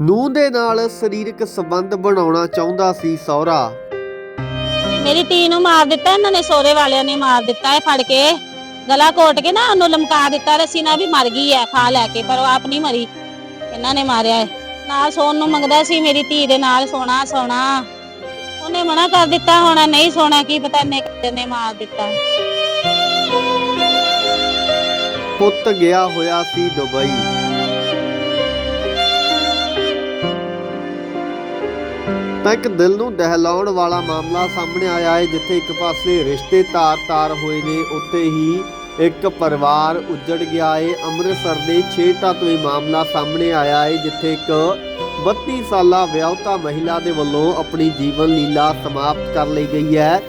ਨੂੰਹ ਦੇ ਨਾਲ ਸਰੀਰਕ ਸੰਬੰਧ ਬਣਾਉਣਾ ਚਾਹੁੰਦਾ ਸੀ ਸਹੁਰਾ। ਮੇਰੀ ਧੀ ਨੂੰ ਮਾਰ ਦਿੱਤਾ ਇਹਨਾਂ ਨੇ ਸੋਰੇ ਵਾਲਿਆਂ ਨੇ ਮਾਰ ਦਿੱਤਾ ਹੈ ਫੜ ਕੇ। ਗਲਾ ਘੋਟ ਕੇ ਨਾ ਉਹਨੂੰ ਲਮਕਾ ਦਿੱਤਾ ਰੱਸੀ ਨਾਲ ਵੀ ਮਰ ਗਈ ਹੈ ਖਾ ਲੈ ਕੇ ਪਰ ਉਹ ਆਪ ਨਹੀਂ ਮਰੀ। ਇਹਨਾਂ ਨੇ ਮਾਰਿਆ ਹੈ ਨਾਲ ਸੌਣ ਨੂੰ ਮੰਗਦਾ ਸੀ ਮੇਰੀ ਧੀ ਦੇ ਨਾਲ ਸੋਣਾ ਸੋਣਾ। ਉਹਨੇ ਮਨਾ ਕਰ ਦਿੱਤਾ ਹੁਣ ਨਹੀਂ ਸੋਣਾ ਕੀ ਪਤਾ ਕਿਹਨੇ ਨੇ ਮਾਰ ਦਿੱਤਾ। ਪੁੱਤ ਗਿਆ ਹੋਇਆ ਸੀ ਦੁਬਈ। ਤਾਂ ਇੱਕ ਦਿਲ ਨੂੰ ਦਹਿਲਾਉਣ ਵਾਲਾ ਮਾਮਲਾ ਸਾਹਮਣੇ ਆਇਆ ਹੈ, ਜਿੱਥੇ ਇੱਕ ਪਾਸੇ ਰਿਸ਼ਤੇ ਤਾਰ-ਤਾਰ ਹੋਏ ਨੇ, ਉੱਥੇ ਹੀ ਇੱਕ ਪਰਿਵਾਰ ਉੱਜੜ ਗਿਆ ਹੈ। ਅੰਮ੍ਰਿਤਸਰ ਦੇ ਛੇਟਾ ਤੋਂ ਇਹ ਮਾਮਲਾ ਸਾਹਮਣੇ ਆਇਆ ਹੈ, ਜਿੱਥੇ ਇੱਕ 32 ਸਾਲਾ ਵਿਆਹੁਤਾ ਮਹਿਲਾ ਦੇ ਵੱਲੋਂ ਆਪਣੀ ਜੀਵਨ ਲੀਲਾ ਸਮਾਪਤ ਕਰ ਲਈ ਗਈ ਹੈ।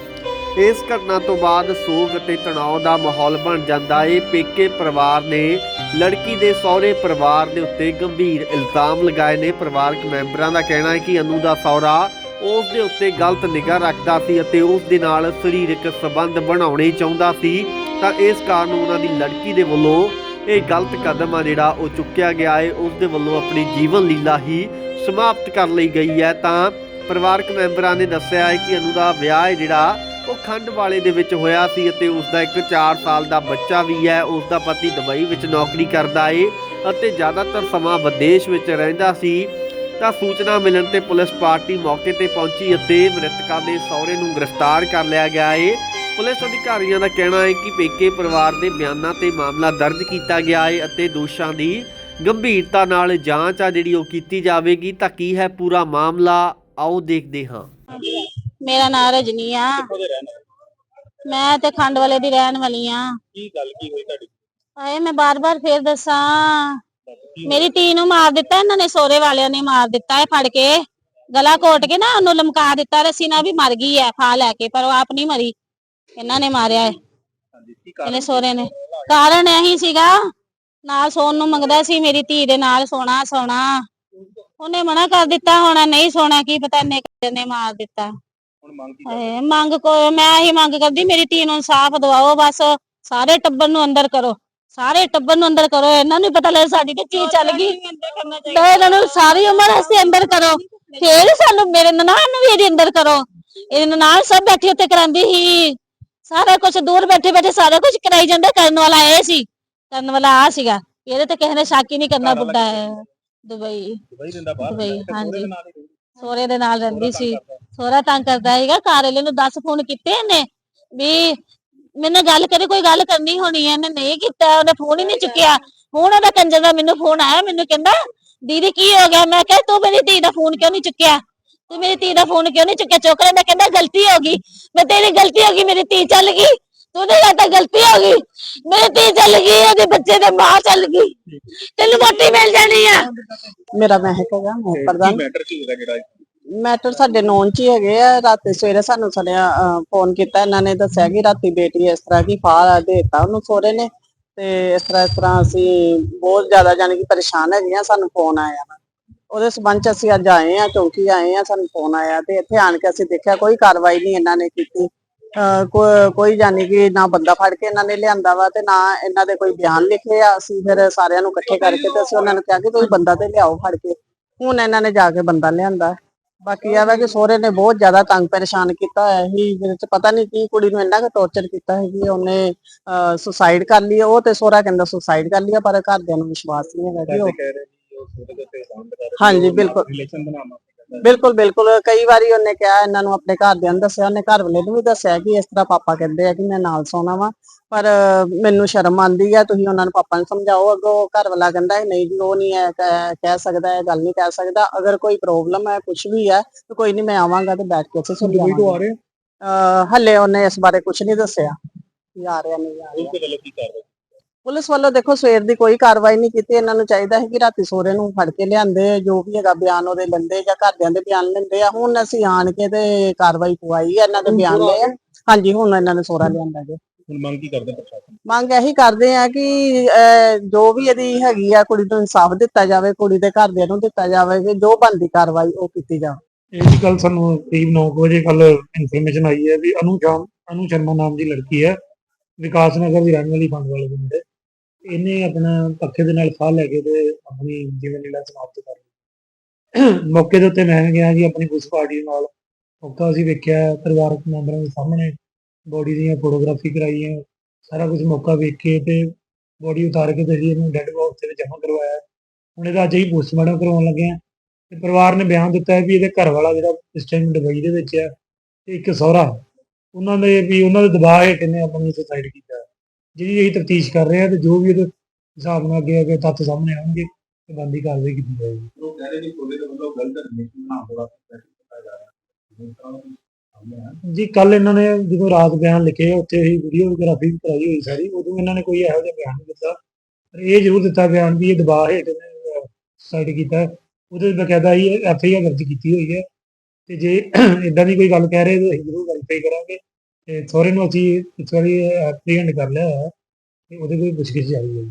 ਇਸ ਘਟਨਾ ਤੋਂ ਬਾਅਦ ਸੋਗ ਅਤੇ ਤਣਾਅ ਦਾ ਮਾਹੌਲ ਬਣ ਜਾਂਦਾ ਹੈ ਪੇਕੇ ਪਰਿਵਾਰ ਨੇ ਲੜਕੀ ਦੇ ਸਹੁਰੇ ਪਰਿਵਾਰ ਦੇ ਉੱਤੇ ਗੰਭੀਰ ਇਲਜ਼ਾਮ ਲਗਾਏ ਨੇ। ਪਰਿਵਾਰਕ ਮੈਂਬਰਾਂ ਦਾ ਕਹਿਣਾ ਹੈ ਕਿ ਅਨੂ ਦਾ ਸਹੁਰਾ ਉਸ ਦੇ ਉੱਤੇ ਗਲਤ ਨਿਗਾਹ ਰੱਖਦਾ ਸੀ ਅਤੇ ਉਸ ਦੇ ਨਾਲ ਸਰੀਰਕ ਸੰਬੰਧ ਬਣਾਉਣੇ ਚਾਹੁੰਦਾ ਸੀ। ਤਾਂ ਇਸ ਕਾਰਨ ਉਹਨਾਂ ਦੀ ਲੜਕੀ ਦੇ ਵੱਲੋਂ ਇਹ ਗਲਤ ਕਦਮ ਆ ਜਿਹੜਾ ਉਹ ਚੁੱਕਿਆ ਗਿਆ ਹੈ ਉਸ ਦੇ ਵੱਲੋਂ ਆਪਣੀ ਜੀਵਨ ਲੀਲਾ ਹੀ ਸਮਾਪਤ ਕਰ ਲਈ ਗਈ ਹੈ। ਤਾਂ ਪਰਿਵਾਰਕ ਮੈਂਬਰਾਂ ਨੇ ਦੱਸਿਆ ਹੈ ਕਿ ਅਨੂ ਦਾ ਵਿਆਹ ਹੈ ਜਿਹੜਾ ਉਹ ਖੰਡ ਵਾਲੇ ਦੇ ਵਿੱਚ ਹੋਇਆ ਸੀ ਅਤੇ ਉਸ ਦਾ ਇੱਕ 4 ਸਾਲ ਦਾ ਬੱਚਾ ਵੀ ਹੈ। ਉਸ ਦਾ ਪਤੀ ਦੁਬਈ ਵਿੱਚ ਨੌਕਰੀ ਕਰਦਾ ਏ ਅਤੇ ਜ਼ਿਆਦਾਤਰ ਸਮਾਂ ਵਿਦੇਸ਼ ਵਿੱਚ ਰਹਿੰਦਾ ਸੀ। ਤਾਂ ਸੂਚਨਾ ਮਿਲਣ ਤੇ ਪੁਲਿਸ ਪਾਰਟੀ ਮੌਕੇ ਤੇ ਪਹੁੰਚੀ ਅਤੇ ਮ੍ਰਿਤਕਾ ਦੇ ਸਹੁਰੇ ਨੂੰ ਗ੍ਰਿਫਤਾਰ ਕਰ ਲਿਆ ਗਿਆ ਏ। ਪੁਲਿਸ ਅਧਿਕਾਰੀਆਂ ਦਾ ਕਹਿਣਾ ਹੈ ਕਿ ਪੇਕੇ ਪਰਿਵਾਰ ਦੇ ਬਿਆਨਾਂ ਤੇ ਮਾਮਲਾ ਦਰਜ ਕੀਤਾ ਗਿਆ ਏ ਅਤੇ ਦੋਸ਼ਾਂ ਦੀ ਗੰਭੀਰਤਾ ਨਾਲ ਜਾਂਚ ਆ ਜਿਹੜੀ ਉਹ ਕੀਤੀ ਜਾਵੇਗੀ। ਤਾਂ ਕੀ ਹੈ ਪੂਰਾ ਮਾਮਲਾ? ਆਓ ਦੇਖਦੇ ਹਾਂ। ਮੇਰਾ ਨਾਮ ਰਜਨੀ ਆ। ਉਹਦੇ ਰਹਿਣ ਵਾਲੇ। ਮੈਂ ਤੇ ਖੰਡ ਵਾਲੇ ਦੀ ਰਹਿਣ ਵਾਲੀ ਆ। ਕੀ ਗੱਲ ਕੀ ਹੋਈ ਤੁਹਾਡੀ? ਆਏ ਮੈਂ ਬਾਰ-ਬਾਰ ਫੇਰ ਦੱਸਾਂ। ਕੀ ਮੇਰੀ ਧੀ ਨੂੰ ਮਾਰ ਦਿੱਤਾ ਇਹਨਾਂ ਨੇ ਸੋਰੇ ਵਾਲਿਆਂ ਨੇ ਮਾਰ ਦਿੱਤਾ ਹੈ ਫੜ ਕੇ। ਗਲਾ ਘੋਟ ਕੇ ਨਾ ਉਹਨੂੰ ਲਮਕਾ ਦਿੱਤਾ ਰੱਸੀ ਨਾਲ ਵੀ ਮਰ ਗਈ ਹੈ ਖਾ ਲੈ ਕੇ ਪਰ ਉਹ ਆਪ ਨਹੀਂ ਮਰੀ। ਇਹਨਾਂ ਨੇ ਮਾਰਿਆ ਹੈ ਹਾਂਜੀ ਕੀ ਕਾਰਨ ਇਹਨੇ ਸੋਰੇ ਨੇ। ਕਾਰਨ ਇਹੀ ਸੀਗਾ ਨਾਲ ਸੌਣ ਨੂੰ ਮੰਗਦਾ ਸੀ ਮੇਰੀ ਧੀ ਦੇ ਨਾਲ ਸੋਣਾ ਸੋਣਾ। ਉਹਨੇ ਮਨਾ ਕਰ ਦਿੱਤਾ ਹੁਣ ਨਹੀਂ ਸੋਣਾ ਕੀ ਪਤਾ ਇਹਨੇ ਕਿਹਨੇ ਮਾਰ ਦਿੱਤਾ। ਹੁਣ ਮੰਗ ਕੀ ਕਰਦੇ ਹਾਏ, ਮੰਗ ਕੋ ਮੈਂ ਹੀ ਮੰਗ ਕਰਦੀ ਮੇਰੀ ਧੀ ਨੂੰ ਇਨਸਾਫ ਦਿਵਾਓ ਬਸ ਸਾਰੇ ਟੱਬਰ ਨੂੰ ਅੰਦਰ ਕਰੋ। ਸਾਰੇ ਟੱਬਰ ਨੂੰ ਅੰਦਰ ਕਰੋ ਇਹਨਾਂ ਨੂੰ ਪਤਾ ਲੱਗ ਸਾਡੀ ਤੇ ਚੀਜ਼ ਚੱਲ ਗਈ। ਤੇ ਇਹਨਾਂ ਨੂੰ ਸਾਰੀ ਉਮਰ ਅਸੀਂ ਅੰਦਰ ਕਰੋ। ਫੇਰ ਸਾਨੂੰ ਮੇਰੇ ਨਨਾਣ ਨੂੰ ਵੀ ਇਹਦੇ ਅੰਦਰ ਕਰੋ। ਇਹ ਨਨਾਣ ਸਭ ਬੈਠੇ ਉੱਤੇ ਕਰਾਂਦੀ ਸੀ। ਸਾਰਾ ਕੁਝ ਦੂਰ ਬੈਠੇ ਬੈਠੇ ਸਾਰਾ ਕੁਝ ਕਰਾਈ ਜਾਂਦਾ ਕਰਨ ਵਾਲਾ ਇਹ ਸੀ। ਕਰਨ ਵਾਲਾ ਆ ਸੀਗਾ। ਇਹਦੇ ਤੇ ਕਿਸੇ ਨੇ ਸ਼ੱਕ ਹੀ ਨਹੀਂ ਕਰਨਾ ਬੁੱਢਾ ਹੈ। ਦੁਬਈ। ਦੁਬਈ ਰਹਿੰਦਾ ਬਾਹਰ ਦੁਬਈ, ਰਹਿੰਦਾ, ਤੇ ਹਾਂਜੀ। ਸਹੁਰੇ ਦੇ ਨਾਲ ਹੀ ਰਹਿੰਦੀ। ਸੋਹਰੇ ਦੇ ਨਾਲ ਰਹਿੰਦੀ ਸੀ। ਸੋਹਰਾ ਤੰਗ ਕਰਦਾ ਹੈਗਾ ਘਰ ਵਾਲੇ ਨੂੰ 10 ਫੋਨ ਕੀਤੇ ਇਹਨੇ ਵੀ ਮੈਨੂੰ ਗੱਲ ਕਰੇ ਕੋਈ ਗੱਲ ਕਰਨੀ ਹੋਣੀ ਹੈ ਇਹਨੇ ਨਹੀਂ ਕੀਤਾ ਉਹਨੇ ਫੋਨ ਹੀ ਨਹੀਂ ਚੁੱਕਿਆ। ਹੁਣ ਉਹਦਾ ਕੰਜਰ ਦਾ ਮੈਨੂੰ ਫੋਨ ਆਇਆ ਮੈਨੂੰ ਕਹਿੰਦਾ ਦੀਦੀ ਕੀ ਹੋ ਗਿਆ? ਮੈਂ ਕਿਹਾ ਤੂੰ ਮੇਰੀ ਧੀ ਦਾ ਫੋਨ ਕਿਉਂ ਨਹੀਂ ਚੁੱਕਿਆ? ਤੂੰ ਮੇਰੀ ਧੀ ਦਾ ਫੋਨ ਕਿਉਂ ਨਹੀਂ ਚੁੱਕਿਆ? ਚੁੱਕ ਲੈਂਦਾ ਕਹਿੰਦਾ ਗਲਤੀ ਹੋ ਗਈ। ਮੈਂ ਤੇਰੀ ਗਲਤੀ ਹੋ ਗਈ ਮੇਰੀ ਧੀ ਚੱਲ ਗਈ। ਤੂੰ ਨੇ ਕਹਤਾ ਗਲਤੀ ਹੋ ਗਈ। ਮੇਰੀ ਧੀ ਚੱਲ ਗਈ ਉਹਦੇ ਬੱਚੇ ਦੇ ਮਾਂ ਚੱਲ ਗਈ। ਤੈਨੂੰ ਮੋਟੀ ਮਿਲ ਜਾਣੀ ਆ। ਮੇਰਾ ਮਹਿਕ ਹੈਗਾ ਮੈਂ ਤੇ ਪ੍ਰਧਾਨ ਕੀ ਮੈਟਰ ਕੀ ਹੋਇਆ ਜਿਹੜਾ ਇਹ? ਮੈਟਰ ਸਾਡੇ ਨੌਨ ਚ ਹੀ ਹੈਗੇ ਆ, ਰਾਤੀ ਸਵੇਰੇ ਸਾਨੂੰ ਸੜਿਆ ਫੋਨ ਕੀਤਾ, ਇਹਨਾਂ ਨੇ ਦੱਸਿਆ ਕਿ ਰਾਤੀ ਬੇਟੀ ਇਸ ਤਰ੍ਹਾਂ ਕੀ ਫਾਲ ਦੇਤਾ ਉਹਨੂੰ ਸੋਹਰੇ ਨੇ ਤੇ ਇਸ ਤਰ੍ਹਾਂ ਇਸ ਤਰ੍ਹਾਂ ਅਸੀਂ ਬਹੁਤ ਜ਼ਿਆਦਾ ਜਾਨੀ ਕਿ ਪਰੇਸ਼ਾਨ ਹੈਗੀਆਂ ਸਾਨੂੰ ਫੋਨ ਆਇਆ ਵਾ। ਉਹਦੇ ਸਬੰਧ ਚ ਅਸੀਂ ਅੱਜ ਆਏ ਆ, ਚੌਂਕੀ ਆਏ ਆ, ਸਾਨੂੰ ਫੋਨ ਆਇਆ ਤੇ ਇੱਥੇ ਆਣ ਕੇ ਅਸੀਂ ਦੇਖਿਆ ਕੋਈ ਕਾਰਵਾਈ ਨਹੀਂ ਇਹਨਾਂ ਨੇ ਕੀਤੀ। ਅਹ, ਕੋ- ਕੋਈ ਜਾਨੀ ਕਿ ਨਾ ਬੰਦਾ ਫੜ ਕੇ ਇਹਨਾਂ ਨੇ ਲਿਆਂਦਾ ਵਾ ਤੇ ਨਾ ਇਹਨਾਂ ਦੇ ਕੋਈ ਬਿਆਨ ਲਿਖੇ ਆ, ਅਸੀਂ ਫਿਰ ਸਾਰਿਆਂ ਨੂੰ ਇਕੱਠੇ ਕਰਕੇ ਤੇ ਅਸੀਂ ਉਹਨਾਂ ਨੂੰ ਕਿਹਾ ਕਿ ਤੁਸੀਂ ਬੰਦਾ ਤੇ ਲਿਆਓ ਫੜ ਕੇ। ਹੁਣ ਇਹਨਾਂ ਨੇ ਜਾ ਕੇ ਬੰਦਾ ਲਿਆਂਦਾ। ਬਾਕੀ ਵਾ ਕਿ ਸਹੁਰੇ ਨੇ ਬਹੁਤ ਜ਼ਿਆਦਾ ਤੰਗ ਪਰੇਸ਼ਾਨ ਕੀਤਾ ਹੋਇਆ ਸੀ ਜਿਹਦੇ ਚ ਪਤਾ ਨਹੀਂ ਕੀ ਕੁੜੀ ਨੂੰ ਇੰਨਾ ਕੁ ਟੌਰਚਰ ਕੀਤਾ ਹੈ ਕਿ ਉਹਨੇ ਸੁਸਾਈਡ ਕਰ ਲਈ ਉਹ ਤੇ ਸਹੁਰਾ ਕਹਿੰਦਾ ਸੁਸਾਈਡ ਕਰ ਲਿਆ ਪਰ ਘਰਦਿਆਂ ਨੂੰ ਵਿਸ਼ਵਾਸ ਨਹੀਂ ਹੈਗਾ ਕਿ ਘਰ ਉਹ ਦੇ ਦੇ ਹਾਂਜੀ, ਬਿਲਕੁਲ। ਬਿਲਕੁਲ ਬਿਲਕੁਲ। ਕਈ ਵਾਰੀ ਉਹਨੇ ਕਿਹਾ ਇਹਨਾਂ ਨੂੰ ਆਪਣੇ ਘਰਦਿਆਂ ਨੂੰ ਦੱਸਿਆ ਉਹਨੇ ਘਰ ਵਾਲੇ ਨੂੰ ਵੀ ਦੱਸਿਆ ਕਿ ਇਸ ਤਰ੍ਹਾਂ ਪਾਪਾ ਕਹਿੰਦੇ ਆ ਕਿ ਮੈਂ ਨਾਲ ਸੌਣਾ ਵਾ। ਪਰ ਮੈਨੂੰ ਸ਼ਰਮ ਆਂਦੀ ਆ ਤੁਸੀਂ ਉਹਨਾਂ ਨੂੰ ਪਾਪਾ ਨੂੰ ਸਮਝਾਓ ਅੱਗੋਂ ਘਰ ਵਾਲਾ ਕਹਿੰਦਾ ਹੈ ਨਹੀਂ ਜੀ ਉਹ ਨਹੀਂ ਹੈ ਕਹਿ ਸਕਦਾ ਇਹ ਗੱਲ ਨਹੀਂ ਕਹਿ ਸਕਦਾ। ਅਗਰ ਕੋਈ ਪ੍ਰੋਬਲਮ ਹੈ ਕੁਝ ਵੀ ਹੈ ਤਾਂ ਕੋਈ ਨਹੀਂ ਮੈਂ ਆਵਾਂਗਾ ਤੇ ਬੈਠ ਕੇ ਰਹੇ ਅਹ ਹੱਲੇ ਉਹਨੇ ਇਸ ਬਾਰੇ ਕੁਝ ਨਹੀਂ ਦੱਸਿਆ ਆ ਰਿਹਾ ਨਹੀਂ ਆ ਰਿਹਾ। ਪੁਲਿਸ ਵੱਲੋਂ ਦੇਖੋ ਸਵੇਰ ਦੀ ਕੋਈ ਕਾਰਵਾਈ ਨਹੀਂ ਕੀਤੀ। ਇਹਨਾਂ ਨੂੰ ਚਾਹੀਦਾ ਹੈ ਕਿ ਰਾਤੀ ਸੋਰੇ ਨੂੰ ਫੜ ਕੇ ਲਿਆਂਦੇ ਜੋ ਵੀ ਹੈਗਾ ਬਿਆਨ ਉਹਦੇ ਲੈਂਦੇ ਜਾਂ ਘਰਦਿਆਂ ਦੇ ਬਿਆਨ ਲੈਂਦੇ ਆ। ਹੁਣ ਅਸੀਂ ਆਣ ਕੇ ਤੇ ਕਾਰਵਾਈ ਪਵਾਈ ਹੈ ਇਹਨਾਂ ਦੇ ਬਿਆਨ ਲਏ ਆ। ਹਾਂਜੀ ਹੁਣ ਇਹਨਾਂ ਨੇ ਸੋਰਾ ਲਿਆਂਦਾ ਜੀ। ਹੁਣ ਮੰਗ ਕੀ ਕਰਦੇ ਪ੍ਰਸ਼ਾਸਨ? ਮੰਗ ਇਹੀ ਕਰਦੇ ਆ ਕਿ ਅਹ, ਜੋ ਵੀ ਇਹਦੀ ਹੈਗੀ ਆ ਕੁੜੀ ਨੂੰ ਇਨਸਾਫ ਦਿੱਤਾ ਜਾਵੇ ਕੁੜੀ ਦੇ ਘਰਦਿਆਂ ਨੂੰ ਦਿੱਤਾ ਜਾਵੇ ਕਿ ਜੋ ਬਣਦੀ ਕਾਰਵਾਈ ਉਹ ਕੀਤੀ ਜਾਵੇ। ਇਹ ਜੀ ਕੱਲ ਸਾਨੂੰ ਕਰੀਬ 9 ਵਜੇ ਕੱਲ ਇਨਫੋਰਮੇਸ਼ਨ ਆਈ ਹੈ ਵੀ ਅਨੂ ਸ਼ਾਮ ਅਨੂ ਸ਼ਰਮਾ ਨਾਮ ਦੀ ਲੜਕੀ ਹੈ ਵਿਕਾਸ ਨਗਰ ਦੀ ਰਹਿਣ ਵਾਲੀ ਫੰਡ ਵਾਲੇ ਦੇ ਮੁੰਡੇ ਇਹਨੇ ਆਪਣਾ ਪੱਖੇ ਦੇ ਨਾਲ ਫਾਹ ਲੈ ਕੇ ਤੇ ਆਪਣੀ ਜੀਵਨ ਲੀਲਾ ਸਮਾਪਤ ਕਰ ਲਈ। ਮੌਕੇ ਦੇ ਉੱਤੇ ਮੈਂ ਗਿਆ ਜੀ ਆਪਣੀ ਪੁਲਿਸ ਪਾਰਟੀ ਨਾਲ। ਮੌਕਾ ਅਸੀਂ ਵੇਖਿਆ ਪਰਿਵਾਰਕ ਮੈਂਬਰਾਂ ਦੇ ਸਾਹਮਣੇ ਬੋਡੀ ਦੀਆਂ ਫੋਟੋਗ੍ਰਾਫੀ ਕਰਾਈ ਸਾਰਾ ਕੁਝ ਮੌਕਾ ਵੇਖ ਕੇ ਤੇ ਬੋਡੀ ਉਤਾਰ ਕੇ ਤੇ ਇਹਨੂੰ ਡੈੱਡ ਬਾਕਸ ਦੇ ਵਿੱਚ ਜਮ੍ਹਾਂ ਕਰਵਾਇਆ ਹੁਣ ਇਹਦਾ ਅੱਜ ਹੀ ਪੋਸਟਮਾਰਟਮ ਕਰਵਾਉਣ ਲੱਗੇ ਆ ਤੇ ਪਰਿਵਾਰ ਨੇ ਬਿਆਨ ਦਿੱਤਾ ਹੈ ਵੀ ਇਹਦੇ ਘਰ ਵਾਲਾ ਜਿਹੜਾ ਇਸ ਟਾਈਮ ਦੁਬਈ ਦੇ ਵਿੱਚ ਹੈ ਤੇ ਇੱਕ ਸਹੁਰਾ, ਉਹਨਾਂ ਦੇ ਵੀ ਉਹਨਾਂ ਦੇ ਦਬਾਅ ਹੇਠ ਇਹਨੇ ਆਪਣੀ ਸੁਸਾਈਡ ਕੀਤਾ ਹੈ। ਜਿਹਦੀ ਅਸੀਂ ਤਫਤੀਸ਼ ਕਰ ਰਹੇ ਆ ਤੇ ਜੋ ਵੀ ਉਹਦੇ ਹਿਸਾਬ ਨਾਲ ਅੱਗੇ ਅੱਗੇ ਤੱਥ ਸਾਹਮਣੇ ਆਉਣਗੇ ਤੇ ਬੰਦੀ ਕਾਰਵਾਈ ਕੀਤੀ ਜਾਏਗੀ ਉਹ ਕਹਿ ਰਹੇ ਨੇ ਕੋਲੇ ਦੇ ਵੱਲੋਂ ਗਲਤ ਰਿਲੇਸ਼ਨ ਬਣਾ ਹੋਣਾ ਜੀ ਕੱਲ ਇਹਨਾਂ ਨੇ ਜਦੋਂ ਰਾਤ ਬਿਆਨ ਲਿਖੇ, ਉੱਥੇ ਹੀ ਵੀਡੀਓਗ੍ਰਾਫੀ ਵੀ ਕਰਾਈ ਹੋਈ ਸਾਰੀ, ਉਦੋਂ ਇਹਨਾਂ ਨੇ ਕੋਈ ਇਹੋ ਜਿਹਾ ਬਿਆਨ ਨਹੀਂ ਦਿੱਤਾ। ਪਰ ਇਹ ਜ਼ਰੂਰ ਦਿੱਤਾ ਬਿਆਨ ਵੀ ਇਹ ਦਬਾਅ ਹੇਠ ਨੇ ਕੀਤਾ। ਉਹਦੇ ਬਕਾਇਦਾ ਹੀ ਐਫ ਆਈ ਆਰ ਦਰਜ ਕੀਤੀ ਹੋਈ ਹੈ। ਤੇ ਜੇ ਇਦਾਂ ਦੀ ਕੋਈ ਗੱਲ ਕਹਿ ਰਹੇ ਤਾਂ ਅਸੀਂ ਜ਼ਰੂਰ ਵੈਰੀਫਾਈ ਕਰਾਂਗੇ। ਤੇ ਸਹੁਰੇ ਨੂੰ ਅਸੀਂ ਇਸ ਵਾਰੀ ਐਪਰੀਹੈਂਡ ਕਰ ਲਿਆ ਹੈ। ਤੇ ਉਹਦੇ ਕੋਈ ਪੁੱਛਗਿੱਛ ਜਾਰੀ ਹੈ